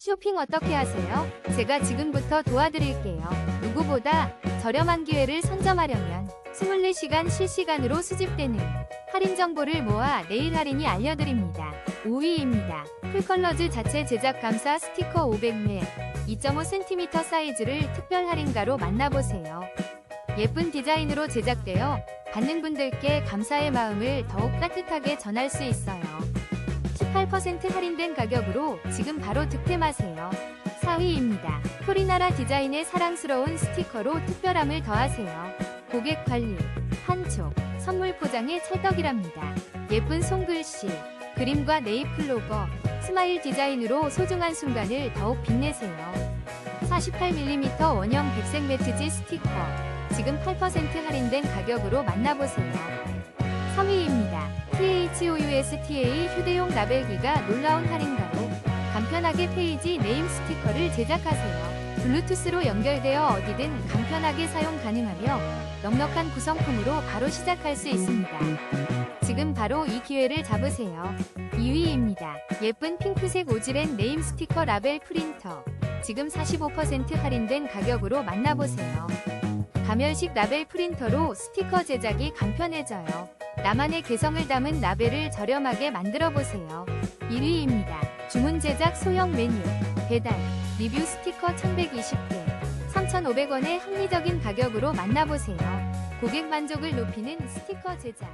쇼핑 어떻게 하세요? 제가 지금부터 도와드릴게요. 누구보다 저렴한 기회를 선점하려면 24시간 실시간으로 수집되는 할인 정보를 모아 내일 할인이 알려드립니다. 5위입니다. 풀컬러즈 자체 제작 감사 스티커 500매 2.5cm 사이즈를 특별 할인가로 만나보세요. 예쁜 디자인으로 제작되어 받는 분들께 감사의 마음을 더욱 따뜻하게 전할 수 있어요. 18% 할인된 가격으로 지금 바로 득템하세요. 4위입니다. 토리나라 디자인의 사랑스러운 스티커로 특별함을 더하세요. 고객 관리, 한촉, 선물 포장의 찰떡이랍니다. 예쁜 손글씨, 그림과 네이플로버, 스마일 디자인으로 소중한 순간을 더욱 빛내세요. 48mm 원형 백색 매트지 스티커, 지금 8% 할인된 가격으로 만나보세요. 3위입니다. THOUSTA 휴대용 라벨기가 놀라운 할인가로 간편하게 페이지 네임 스티커를 제작하세요. 블루투스로 연결되어 어디든 간편하게 사용 가능하며 넉넉한 구성품으로 바로 시작할 수 있습니다. 지금 바로 이 기회를 잡으세요. 2위입니다. 예쁜 핑크색 오지랜 네임 스티커 라벨 프린터. 지금 45% 할인된 가격으로 만나보세요. 가면식 라벨 프린터로 스티커 제작이 간편해져요. 나만의 개성을 담은 라벨을 저렴하게 만들어 보세요. 1위입니다. 주문 제작 소형 메뉴, 배달, 리뷰 스티커 1120개, 3,500원의 합리적인 가격으로 만나보세요. 고객 만족을 높이는 스티커 제작.